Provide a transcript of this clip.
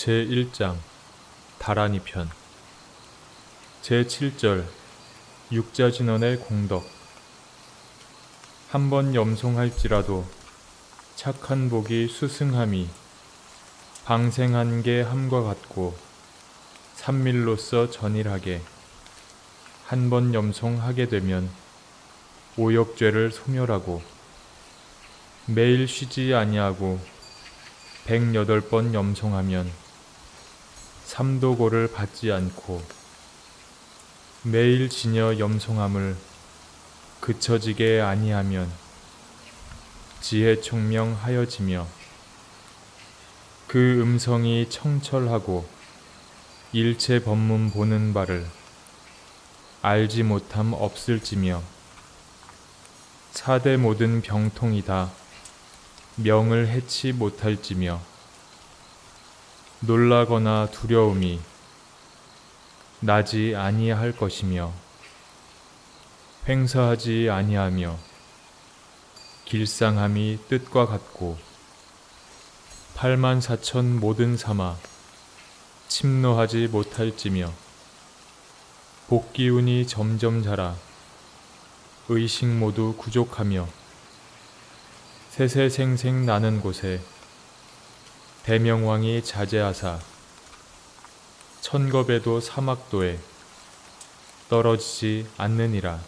제1장 다란이 편. 제7절 육자진언의 공덕. 한 번 염송할지라도 착한 복이 수승함이 방생한 게 함과 같고 삼밀로서 전일하게 한 번 염송하게 되면 오역죄를 소멸하고 매일 쉬지 아니하고 백여덟 번 염송하면 삼도고를 받지 않고 매일 지녀 염송함을 그쳐지게 아니하면 지혜 총명하여지며 그 음성이 청철하고 일체 법문 보는 바를 알지 못함 없을지며 사대 모든 병통이다 명을 해치 못할지며 놀라거나 두려움이 나지 아니할 것이며 횡사하지 아니하며 길상함이 뜻과 같고 팔만 사천 모든 삼아 침노하지 못할지며 복기운이 점점 자라 의식 모두 구족하며 세세생생 나는 곳에 대명왕이 자제하사 천겁에도 사막도에 떨어지지 않느니라.